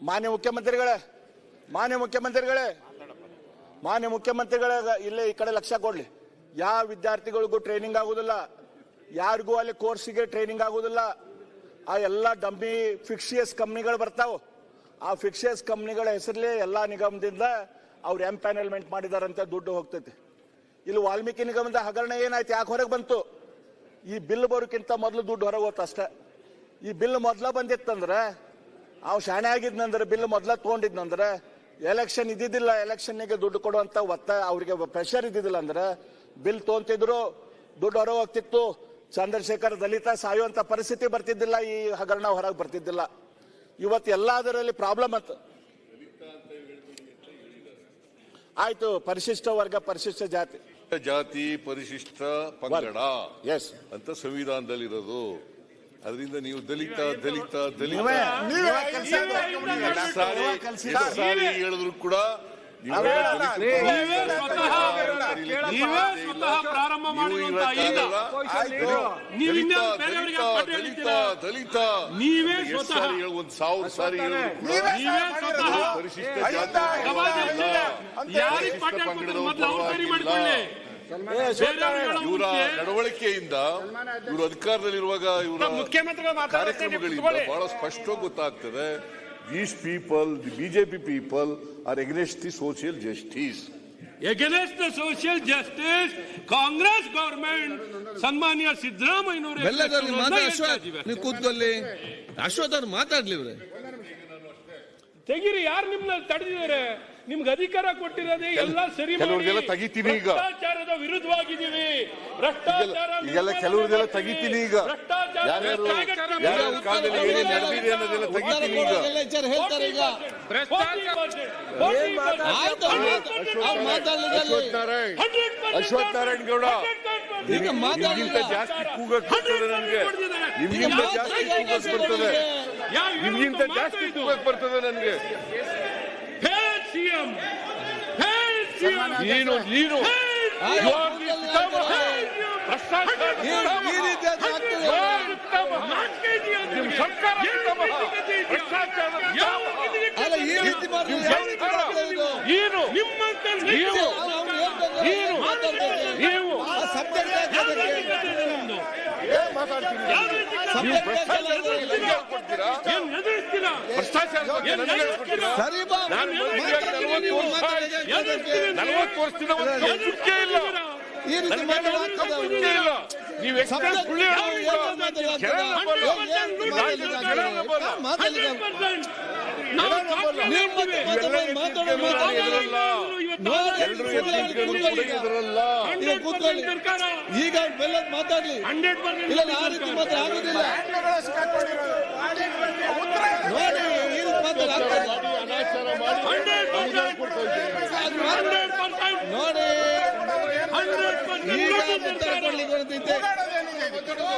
ಮಾನ್ಯ ಮುಖ್ಯಮಂತ್ರಿಗಳೇ ಮಾನ್ಯ ಮುಖ್ಯಮಂತ್ರಿಗಳೇ ಮಾನ್ಯ ಮುಖ್ಯಮಂತ್ರಿಗಳೇ ಇಲ್ಲೇ ಈ ಕಡೆ ಲಕ್ಷ ಕೊಡ್ಲಿ. ಯಾವ ವಿದ್ಯಾರ್ಥಿಗಳಿಗೂ ಟ್ರೈನಿಂಗ್ ಆಗುದಿಲ್ಲ, ಯಾರಿಗೂ ಅಲ್ಲಿ ಕೋರ್ಸಿಗೆ ಟ್ರೈನಿಂಗ್ ಆಗುದಿಲ್ಲ, ಆ ಎಲ್ಲ ಡಮ್ಮಿ ಫಿಕ್ಸಿಯಸ್ ಕಂಪ್ನಿಗಳು ಬರ್ತಾವೆ. ಆ ಫಿಕ್ಸಿಯಸ್ ಕಂಪ್ನಿಗಳ ಹೆಸರಲ್ಲಿ ಎಲ್ಲಾ ನಿಗಮದಿಂದ ಅವ್ರು ಪ್ಯಾನೆಲ್ಮೆಂಟ್ ಅಂತ ದುಡ್ಡು ಹೋಗ್ತೈತಿ. ಇಲ್ಲಿ ವಾಲ್ಮೀಕಿ ನಿಗಮದ ಹಗರಣ ಏನಾಯ್ತು, ಯಾಕೆ ಹೊರಗೆ ಬಂತು? ಈ ಬಿಲ್ ಬರೋಕ್ಕಿಂತ ಮೊದಲು ದುಡ್ಡು ಹೊರಗೆ ಹೋತ ಅಷ್ಟೇ. ಈ ಬಿಲ್ ಮೊದಲ ಬಂದಿತ್ತಂದ್ರೆ ಅವ್ ಶಾಣೆ ಆಗಿದ್ನಂದ್ರೆ ಬಿಲ್ ಮೊದ್ಲ ತಗೊಂಡಿದ್ನಂದ್ರೆ ಎಲೆಕ್ಷನ್ ಇದ್ದಿದ್ದಿಲ್ಲ ಎಲೆಕ್ಷನ್ಗೆ ದುಡ್ಡು ಕೊಡುವಂತ ಒತ್ತ ಅವ್ರಿಗೆ ಪ್ರೆಷರ್ ಇದ್ದಿದ್ದಿಲ್ಲ ಅಂದ್ರೆ ಬಿಲ್ ತೊಗೊಂತಿದ್ರು ದುಡ್ಡು ಹೊರ ಹೋಗ್ತಿತ್ತು. ಚಂದ್ರಶೇಖರ್ ದಲಿತ ಸಾಯುವಂತ ಪರಿಸ್ಥಿತಿ ಬರ್ತಿದ್ದಿಲ್ಲ ಈ ಹಗರಣ ಹೊರಗೆ ಬರ್ತಿದ್ದಿಲ್ಲ. ಇವತ್ತು ಎಲ್ಲದರಲ್ಲಿ ಪ್ರಾಬ್ಲಮ್ ಅಂತ. ಆಯ್ತು ಪರಿಶಿಷ್ಟ ವರ್ಗ ಪರಿಶಿಷ್ಟ ಜಾತಿ. ಜಾತಿ ಪರಿಶಿಷ್ಟ ಪಂಗಡ ಎಸ್ ಅಂತ ಸಂವಿಧಾನದಲ್ಲಿರೋದು. ಅದರಿಂದ ನೀವು ದಲಿತ ದಲಿತ ದಲಿತ. ಸಾರಿ ಹೇಳಿದ್ರು ಕೂಡ ದಲಿತ ಇನ್ನ ದಲಿತ ನೀವೇ ಎಷ್ಟು ಸ್ವತಃ ಹೇಳು ಒಂದ್ ಸಾವಿರ ಸಾರಿ ಪರಿಶಿಷ್ಟ ಜಾತಿ ಸಭಾಧ್ಯಕ್ಷರೇ, ಇವರ ನಡವಳಿಕೆಯಿಂದ ಇವರು ಅಧಿಕಾರದಲ್ಲಿರುವಾಗ ಇವರ ಕಾರ್ಯಕ್ರಮಗಳಿಂದ ಬಹಳ ಸ್ಪಷ್ಟವಾಗಿ ಗೊತ್ತಾಗ್ತದೆ these people the BJP people are against the social justice against the social justice Congress government ಸನ್ಮಾನ್ಯ ಸಿದ್ದರಾಮಯ್ಯನವರು ನೀವು ಕೂತ್ಕೊಳ್ಳಿ. ಅಶ್ವಥ್ ಅವ್ರು ಮಾತಾಡ್ಲಿ ತೆಗಿರಿ ಯಾರು ನಿಮ್ನ ತಡೆದಿದ್ದಾರೆ? ನಿಮ್ಗೆ ಅಧಿಕಾರ ಕೊಟ್ಟಿರೋದೇ ಎಲ್ಲ ಸರಿ ತೆಗಿತೀನಿ ಈಗ. ಭ್ರಷ್ಟಾಚಾರದ ವಿರುದ್ಧವಾಗಿದ್ದೀವಿ. ಭ್ರಷ್ಟಾಚಾರ ಈಗೆಲ್ಲ ಕೆಲವ್ರಿಗೆಲ್ಲ ತೆಗಿತೀನಿ ಈಗ. ಭ್ರಷ್ಟಾಚಾರ ಯಾರ್ಯಾರು- ಕಾಲದಲ್ಲಿ ಏನೇನ್ ನಡೆದಿದೆ ಅನ್ನೋದೆಲ್ಲ ತೆಗಿತೀನಿ ಈಗ. ಅಶ್ವಥ್ ನಾರಾಯಣ್. ಗೌಡ. ನಿಮ್ಗಿಂತ ಜಾಸ್ತಿ ಕೂಗಕ್ ಬರ್ತದೆ ನನಗೆ ನಿಮ್ಗಿಂತ ಜಾಸ್ತಿ ಕೂಗಕ್ ಬರ್ತದೆ. ನಿಮ್ಗಿಂತ ಜಾಸ್ತಿ ಕೂಗಕ್ ಬರ್ತದೆ ನನಗೆ. ಸಿಎಂ ನೀನು ನೀನು? ನೀನು ನೀವು ಸರಿ ಮಾತಾಡ್ತೀನಿ, ನಲವತ್ತು ಅದಕ್ಕೆ. ನಲವತ್ತು ವರ್ಷದಿಂದ ಒಂದು ಇಲ್ಲ. ಈ ರೀತಿ ಈಗ ಬೆಲ್ಲ ಬೆಲ್ಲದ್ ಮಾತಾಡ್ಲಿ. ಇಲ್ಲ ಆ ರೀತಿ ಮಾತ್ರ ಆಗುದಿಲ್ಲ. ನೋಡಿ ಈ ರೀತಿ ನೋಡಿ.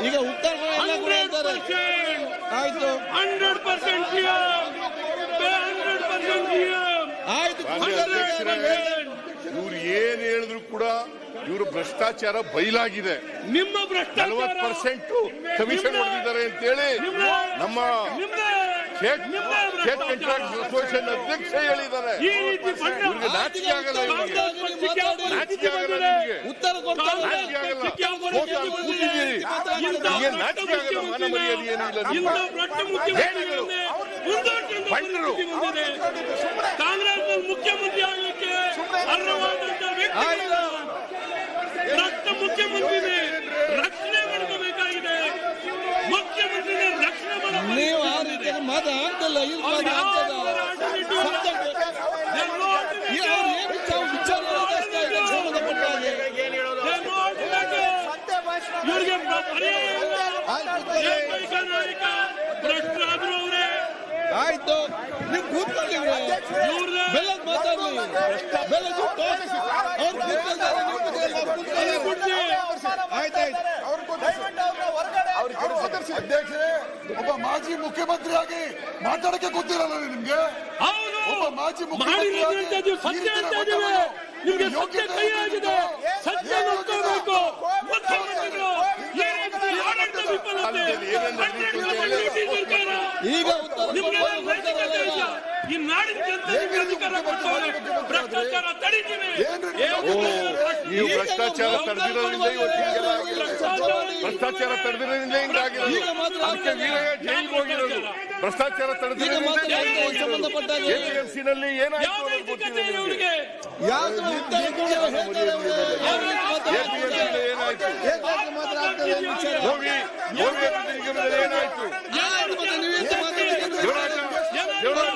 ಈಗ ಉತ್ತರ ಆಯ್ತು. ಹಂಡ್ರೆಡ್ ಪರ್ಸೆಂಟ್ ಹಂಡ್ರೆಡ್ ಪರ್ಸೆಂಟ್ ಆಯ್ತು ಇವ್ರು ಏನ್ ಹೇಳಿದ್ರು ಕೂಡ ಇವರು ಭ್ರಷ್ಟಾಚಾರ ಬಯಲಾಗಿದೆ ನಿಮ್ಮ ಭ್ರಷ್ಟಾಚಾರ. ನಲವತ್ತು ಪರ್ಸೆಂಟ್ ಕಮಿಷನ್ ಹೊಡೆದಿದ್ದಾರೆ ಅಂತೇಳಿ ನಮ್ಮ ಅಧ್ಯಕ್ಷ ಹೇಳಿದ್ದಾರೆ ಈ ರೀತಿ ನಾಚಿಕೆ ಆಗಲ್ಲ ನಾಚಿಕೆ ಆಗಲ್ಲ ನಿಮಗೆ ಉತ್ತರ ನಾಚಿಕೆ ಆಗಲ್ಲ ಮಾನ ಮರ್ಯಾದೆ ಕಾಂಗ್ರೆಸ್ ಮುಖ್ಯಮಂತ್ರಿ ಆಗಲಿಕ್ಕೆ ಅರ್ಹವಾದಂತಹ ವ್ಯಕ್ತಿ ಆಯ್ತು ರಕ್ತ ಮುಖ್ಯಮಂತ್ರಿ ರಕ್ಷಣೆ ಮಾಡ್ಕೋಬೇಕಾಗಿದೆ ಮುಖ್ಯಮಂತ್ರಿ ರಕ್ಷಣೆ ಮಾಡಬೇಕು ನೀವು ಆ ರೀತಿ ಮಾತು ಆಗ್ತಲ್ಲ ಇಲ್ಲಿ ಮಾತು ಆಗ್ತದ Subject- ಈ ಅವ್ರು ಏನು ವಿಚಾರ ವಿಚಾರ ನಡೆಸ್ತಾ ಇದ್ದಾರೆ ಸಂಬಂಧಪಟ್ಟ ಹಾಗೆ. ಇವರಿಗೆ ಪರ್ಯಾಯ ಇಲ್ಲ. ಆಯ್ತು, ಏಕೈಕ ನಾಯಕ ಭ್ರಷ್ಟರಾದ್ರು ಅವರೇ ಆಯ್ತು. ನೀವು ಕೂತ್ಕೊಳ್ಳಿ ಬೆಲ್ಲದ ಮಾತಾಡಲಿ. ಬೆಲ್ಲದ್ ಅಧ್ಯಕ್ಷರೇ ಒಬ್ಬ ಮಾಜಿ ಮುಖ್ಯಮಂತ್ರಿಯಾಗಿ ಮಾತಾಡಕ್ಕೆ ಗೊತ್ತಿರಲ್ಲ ನಿಮ್ಗೆ? ಹೌದು. ಒಬ್ಬ ಮಾಜಿ ಮಾಡಿರೋದು ಅಂತ ಇದು ಸತ್ಯ ಅಂತ ಇದ್ದೀವಿ ನಿಮ್ಗೆ ಸತ್ಯ ಕೈ ಆಗಿದೆ ಸತ್ಯ ನೋಡ್ಕೋಬೇಕು ಮುಖ್ಯಮಂತ್ರಿಗಳು ಈ ರೀತಿ ಆಡಳಿತ ವಿಫಲತೆ ಏನೇನು ಹನ್ನೆರಡು ಲಕ್ಷ ಸರ್ಕಾರ ಈಗ ಉತ್ತರ ನಿಮ್ಗೆ ಕೊಡ್ತಾರೆ, ನೈತಿಕತೆ ಇಲ್ಲ ಕೊಡ್ತಾರಲ್ಲ ಈಗ. ಭ್ರಷ್ಟಾಚಾರ ನೀವು? ಭ್ರಷ್ಟಾಚಾರ ತಡೆದಿರೋದ್ರಿಂದ. ಭ್ರಷ್ಟಾಚಾರ ತಡೆದಿರೋದ್ರಿಂದ ಹಿಂಗಾಗಿರೋದು ಅದಕ್ಕೆ ವೀರಯ್ಯ ಜೈಲಿಗೆ ಹೋಗಿರೋದು ಭ್ರಷ್ಟಾಚಾರ ತಡೆದಿರೋದ್ರಿಂದ ಜೈಲಿಗೆ ಹೋಗಿರೋದು ಎಪಿಎಂಸಿ ನಲ್ಲಿ ಏನಾಯ್ತು ಅನ್ನೋದು ಏನಾಯ್ತು ಹೋಗಿ ಹೋಗಿ ಏನಾಯ್ತು? ದೇವರಾಜ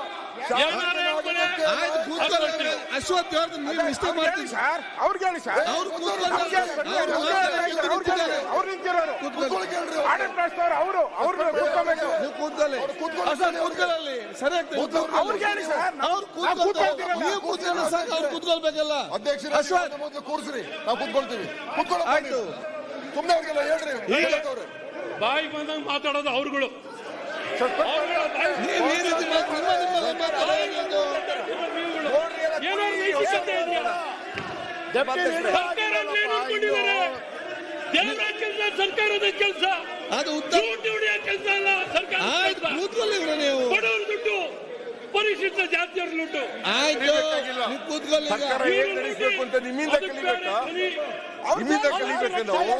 ಅಶ್ವಥ್ ಅವ್ರದ್ದು ನೀವು ಮಿಸ್ಟೇಕ್ ಮಾಡ್ತೀನಿ. ಅವ್ರಿಗೆ ಹೇಳಿ ಸರ್ ಅವ್ರು ಅವ್ರು ನಿಂತಿರೋರು. ಆಡಳಿತ ಕೂತ್ಕೋಬೇಕು. ಕೂತ್ಕೊಳ್ಳಿ. ಸರಿ ಆಗ್ತದೆ ಕೂತ್ಕೊಳ್ಳಿ. ಅವ್ರಿಗೆ ಹೇಳಿ ಸರ್ ಅವ್ರು ನಾವು ಕೂತ್ಕೊಳ್ತಾರೆ ಕೂತ್ಕೊಳ್ತೀರಲ್ಲ. ನೀವು ಕೂತ್ಕೊಳ್ಳಿ ಸರ್ ಅವ್ರು ಕೂತ್ಕೊಳ್ಬೇಕಲ್ಲ. ಅಧ್ಯಕ್ಷರೇ ಅಶ್ವಥ್. ಮೊದಲು ಕೂರಿಸ್ರಿ. ನಾವು ಕೂತ್ಕೊಳ್ತೀವಿ. ಆಯ್ತು. ಅವ್ರಿಗೆಲ್ಲ ಹೇಳ್ರಿ. ಬಾಯಿ ಬಂದಂಗ್ ಮಾತಾಡೋದು ಅವ್ರುಗಳು. ಸರ್ಕಾರದ ಕೆಲಸ ಅದು ಉತ್ತರ ದುಡ್ಡು ಹೊಡೆಯೋ ಕೆಲಸ ಅಲ್ಲ ಸರ್ಕಾರ ಆಯ್ತು ಕೂತ್ಕೊಳ್ಳಿ ಇವ್ರೆ ನೀವು ಬಡವ್ರ ದುಡ್ಡು ಪರಿಶಿಷ್ಟ ಜಾತಿಯವ್ರ ದುಡ್ಡು ಆಯ್ತು. ಕಲಿಬೇಕಾಗಿಲ್ಲ. ನೀವು ಕೂತ್ಕೊಳ್ಳಿ ಈಗ. ಸರ್ಕಾರ ನಡೆಸಬೇಕು ಅಂತ ನಿಮ್ಮಿಂದ ಕಲಿಬೇಕಾ. ನಿಮ್ಮಿಂದ ಕಲಿಬೇಕು ನಾವು?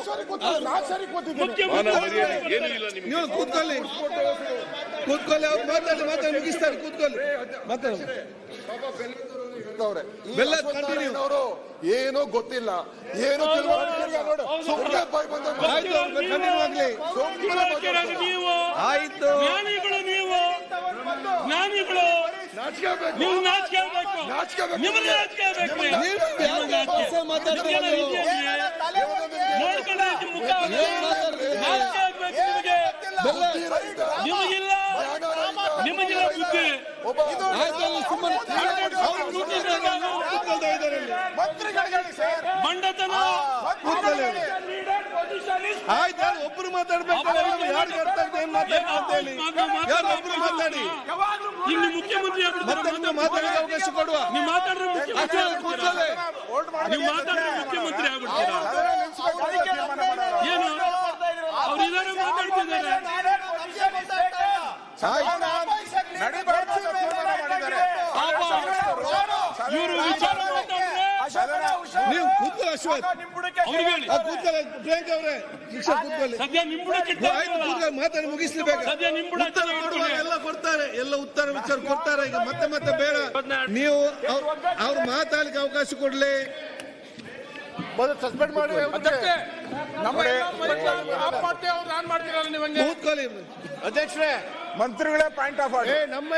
ಮರ್ಯಾದೆ ಏನೂ ಇಲ್ಲ ನಿಮ್ಗೆ. ನೀವು ಕೂತ್ಕೊಳ್ಳಿ. ಕೂತ್ಕೊಳ್ಳಿ ಅವ್ರು ಮಾತಾಡಿ ಮಾತಾಡಿ ಮುಗಿಸ್ತಾರೆ ಕೂತ್ಕೊಳ್ಳಿ. ಮಾತಾಡಿ. ಬೆಲ್ಲ continue. ಏನೋ ಗೊತ್ತಿಲ್ಲ. ಏನೋ ಆಯ್ತು ಅವ್ರು ಆಗ್ಲಿ ನೀವು ಆಯ್ತು. ಜ್ಞಾನಿಗಳು ನೀವು. ಜ್ಞಾನಿಗಳು. ನೀವು ನಾಚಿಕೆ ಆಗ್ಬೇಕು ನಾಚಿಕೆ ಬೇಕು. ನಿಮ್ಗೆ ನಾಚಿಕೆ ಆಗ್ಬೇಕು ನೀವು ಯಾವ ನೀವು? ನೋಡ್ಕೊಳ್ಳಿ ನಿಮ್ ಮುಖ ಏನ್ ನಾಚಿಕೆ ಆಗ್ಬೇಕು ನಿಮಗೆ. ಬೆಲ್ಲ. ನಿಮಗಿಲ್ಲ. ನಿಮಗಿಲ್ಲ ಬುದ್ಧಿ. ಮಂಡತನ. ಆಯ್ತು ಯಾರು ಒಬ್ರು ಮಾತಾಡ್ಬೇಕು? ಯಾರು ಅರ್ಥ ಆಗ್ತದೆ ಏನ್ ಮಾತಾಡ್ತಾರೆ ಅಂತ ಹೇಳಿ ಯಾರು ಒಬ್ರು ಮಾತಾಡಿ? ಇಲ್ಲಿ ಮುಖ್ಯಮಂತ್ರಿ ಮತ್ತೆ ನಿಮ್ಗೆ ಮಾತಾಡೋಕೆ ಅವಕಾಶ ಕೊಡುವ? ನೀವು ಮಾತಾಡಿದ್ರೆ ಕೂತ್ಕೊಳ್ಳಿ. ನೀವು ಮಾತಾಡ್ರೆ ಮುಖ್ಯಮಂತ್ರಿ ಆಗ್ಬಿಡ್ತೀರಾ? ಏನು? ಅವ್ರು ಇದಾರೆ ಮಾತಾಡ್ತಿದ್ದಾರೆ. ಇವರು ವಿಚಾರ ಮಾತಾಡಿದ್ರೆ ಅಶ್ವಥ್. ಅವರೇ ಶಿಕ್ಷಕ ಕೂತ್ಕೊಳ್ಳಿ. ಮಾತಾಡಿ ಮುಗಿಸ್ಲಿ ಬೇಗ. ಸದ್ಯ ನಿಮ್ ಬುಡ ಉತ್ತರ ಎಲ್ಲ ಕೊಡ್ತಾರೆ ಎಲ್ಲ ಉತ್ತರ ವಿಚಾರ ಕೊಡ್ತಾರೆ. ಈಗ ಮತ್ತೆ ಮತ್ತೆ ಬೇಡ. ನೀವು ಅವ್ರ ಮಾತಾಡ್ಲಿಕ್ಕೆ ಅವಕಾಶ ಕೊಡ್ಲಿ. ಸಸ್ಪೆಂಡ್ ಮಾಡಿ ಕೂತ್ಕೊಳ್ಳಿ. ಅಧ್ಯಕ್ಷರೇ ಮಂತ್ರಿಗಳೇ ಪಾಯಿಂಟ್ ಆಫ್ ಏ ನಮ್ಮ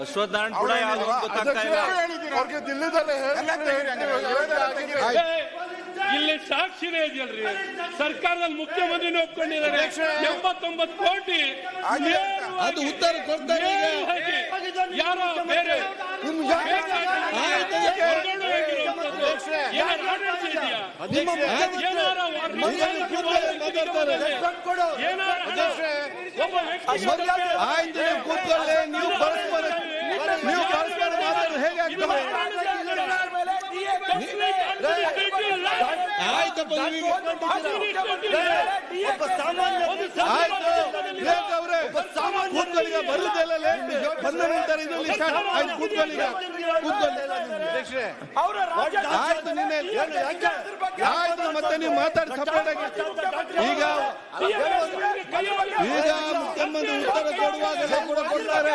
ಮೈಕಾಗೆ ಕೂಡ ಯಾವ್ದು ಗೊತ್ತಾಗ್ತಾ ಇಲ್ಲ. ಅವ್ರಿಗೆ ದಿಲ್ಲಿದಲ್ಲೇ ಇಲ್ಲಿ ಸಾಕ್ಷಿನೇ ಇದೆಯಲ್ರಿ. ಸರ್ಕಾರದಲ್ಲಿ ಮುಖ್ಯಮಂತ್ರಿನೇ ಒಪ್ಕೊಂಡಿದ್ದಾರೆ. ಎಂಬತ್ತೊಂಬತ್ತು ಕೋಟಿ ಅದು ಉತ್ತರ ಕೊಡ್ತಾರೆ ಯಾರೋ ಬೇರೆ ಆಯ್ತು ನೀವು ಕೂತ್ಕೊಳ್ಳಿ. ನೀವು ಪರಸ್ಪರ ನೀವು ಕಳಿಸ್ಕೊಂಡು ಮಾತಾಡೋದು ಹೇಗೆ ಆಗ್ತದೆ? ಆಯ್ತಪ್ಪ ನೀವು ಆಯ್ತು ಅವರೇ ಬಂದ ನಂತರ ಇದರಲ್ಲಿ ಸ್ಟಾರ್ಟ್ ಆಯ್ತು ಕೂತ್ಕೊಳ್ಳಿ ಈಗ ಕೂತ್ಕೊಳ್ಳಿ ಆಯ್ತು ನಿನ್ನೆ ಆಯ್ತು ಮತ್ತೆ ನೀವು ಮಾತಾಡಿ ಸಪರೇಟ್ ಆಗಿ. ಈಗ ಈಗ ಮುಖ್ಯಮಂತ್ರಿ ಉತ್ತರ ಕೊಡುವಾಗಲೇ ಕೂಡ. ಕೊಡ್ತಾರೆ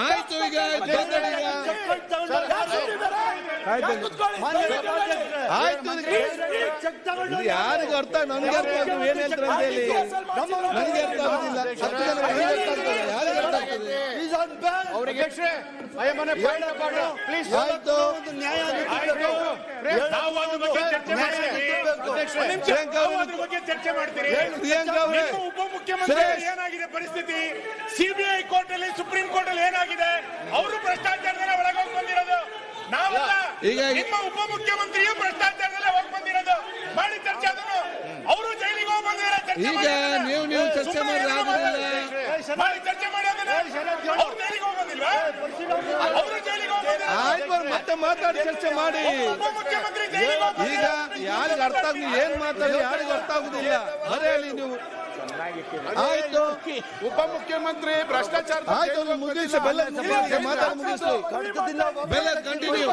ಆಯ್ತು ಈಗ ಆಯ್ತು ಯಾರಿಗೂ ಅರ್ಥ ನನ್ಗೆ ಅರ್ಥ ಆಗ್ತದೆ ನೀವು ಏನ್ ಹೇಳ್ತಾರೆ ಅಂತ ಹೇಳಿ ನನ್ಗೆ ಅರ್ಥ ಆಗುದಿಲ್ಲ ಹತ್ತು ಜನ ಅರ್ಥ ಆಗ್ತದೆ ಯಾರಿಗೆ ಅರ್ಥ ಆಗ್ತದೆ ಅವರಿಗೆ ಆಯ್ತು ಪ್ರಿಯಾಂಕಾ ಚರ್ಚೆ ಮಾಡ್ತೀರಿ ಉಪಮುಖ್ಯಮಂತ್ರಿ ಏನಾಗಿದೆ ಪರಿಸ್ಥಿತಿ? ಸಿಬಿಐ ಕೋರ್ಟ್ ಅಲ್ಲಿ ಸುಪ್ರೀಂ ಕೋರ್ಟ್ ಅಲ್ಲಿ ಏನಾಗಿದೆ? ಅವರು ಭ್ರಷ್ಟಾಚಾರದಲ್ಲಿ ಒಳಗೋಗಿ ಬಂದಿರೋದು. ನಾವಲ್ಲ ಈಗ ನಿಮ್ಮ ಉಪಮುಖ್ಯಮಂತ್ರಿಯು ಭ್ರಷ್ಟಾಚಾರದಲ್ಲೇ ಹೋಗಿ ಬಂದಿರೋದು. ಮಾಡಿ ಚರ್ಚೆ ಅದನ್ನು. ಅವರು ಜೈಲಿಗೆ ಹೋಗಿ ಬಂದಿರೋ ಚರ್ಚೆ ಈಗ ನೀವು ನೀವು ಚರ್ಚೆ ಮಾಡಿ ಚರ್ಚೆ ಮಾಡಿ ಅದನ್ನ. ಅವ್ರು ಜೈಲಿಗೆ ಹೋಗಿ ಬಂದಿಲ್ವಾ? ಅವರು ಜೈಲಿಗೆ ಆಯ್ತು ಮತ್ತೆ ಮಾತಾಡಿ ಚರ್ಚೆ ಮಾಡಿ. ಉಪಮುಖ್ಯಮಂತ್ರಿ ಜೈಲಿಗೆ ಹೋಗಿ ಈಗ ಯಾರಿಗ ಅರ್ಥ ಆಗುದು ಏನ್ ಮಾತಾಡಿ ಯಾರಿಗೂ ಆಗುದಿಲ್ಲ. ಬರೆಯಲಿ ನೀವು ಆಯ್ತು. ಉಪಮುಖ್ಯಮಂತ್ರಿ ಭ್ರಷ್ಟಾಚಾರ ಆಯ್ತು ಮುಗಿಸಿ ಬೆಲ್ಲ ಮುಗಿಸಿ ಮಾತಾಡಿ ಮುಗಿಸಿ. ಬೆಲ್ಲ ಕಂಟಿನ್ಯೂ.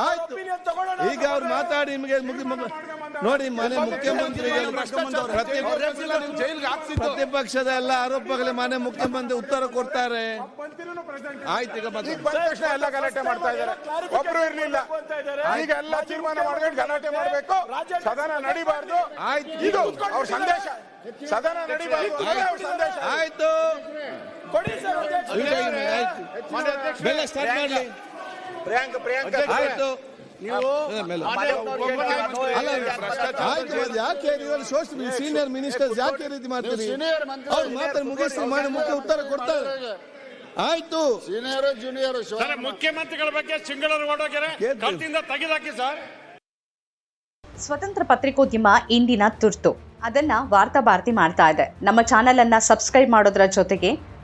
ಆಯ್ತು. ಈಗ ಅವ್ರು ಮಾತಾಡಿ ನಿಮಗೆ ಮುಗಿ ಮುಗಿ- ನೋಡಿ ಮನೆ ಮುಖ್ಯಮಂತ್ರಿ ಪ್ರತಿ ಪ್ರತಿಪಕ್ಷದ ಎಲ್ಲ ಆರೋಪಗಳ ಮನೆ ಮುಖ್ಯಮಂತ್ರಿ ಉತ್ತರ ಕೊಡ್ತಾರೆ. ಆಯ್ತು ಈಗ ಎಲ್ಲ ಗಲಾಟೆ ಮಾಡ್ತಾ ಇದ್ದಾರೆ. ಒಬ್ರು ಇರ್ಲಿಲ್ಲ. ಈಗ ಎಲ್ಲ ತೀರ್ಮಾನ ಮಾಡ್ಕೊಂಡು ಗಲಾಟೆ ಮಾಡಬೇಕು. ಸದನ ನಡಿಬಾರ್ದು. ಆಯ್ತು. ಇದು ಅವ್ರ ಸಂದೇಶ. ಸದನ ನಡಿಬಾರ್ದು. ಸಂದೇಶ. ಆಯ್ತು. ಬೆಲ್ಲ ಸ್ಟಾರ್ಟ್ ಮಾಡ್ಲಿ. ಪ್ರಿಯಾಂಕ ಪ್ರಿಯಾಂಕ. ಆಯ್ತು. ಯಾಕೆ ಸೋಷಿಯಲ್ ಸೀನಿಯರ್ ಮಿನಿಸ್ಟರ್ಸ್ ಯಾಕೆ ರೀತಿ ಮಾಡ್ತೀರಿ? ಅವ್ರು ಮಾತ್ರ ಮುಗಿಸಿ ಮಾಡಿ ಮುಖ್ಯ ಉತ್ತರ ಕೊಡ್ತಾರೆ. ಆಯ್ತು. ಸೀನಿಯರ್ ಜೂನಿಯರ್ ಸರ್ ಮುಖ್ಯಮಂತ್ರಿಗಳ ಬಗ್ಗೆ ಸಿಂಗಳರು ಓಡೋಗ್ಯಾರೆ ಕತ್ತಿಂದ ತೆಗೆದಾಕಿ ಸರ್. ಸ್ವತಂತ್ರ ಪತ್ರಿಕೋದ್ಯಮ ಇಂದಿನ ತುರ್ತು. ಅದನ್ನ ವಾರ್ತಾ ಭಾರತಿ ಮಾಡ್ತಾ ಇದೆ. ನಮ್ಮ ಚಾನೆಲ್ ಅನ್ನ ಸಬ್ಸ್ಕ್ರೈಬ್ ಮಾಡೋದ್ರ ಜೊತೆಗೆ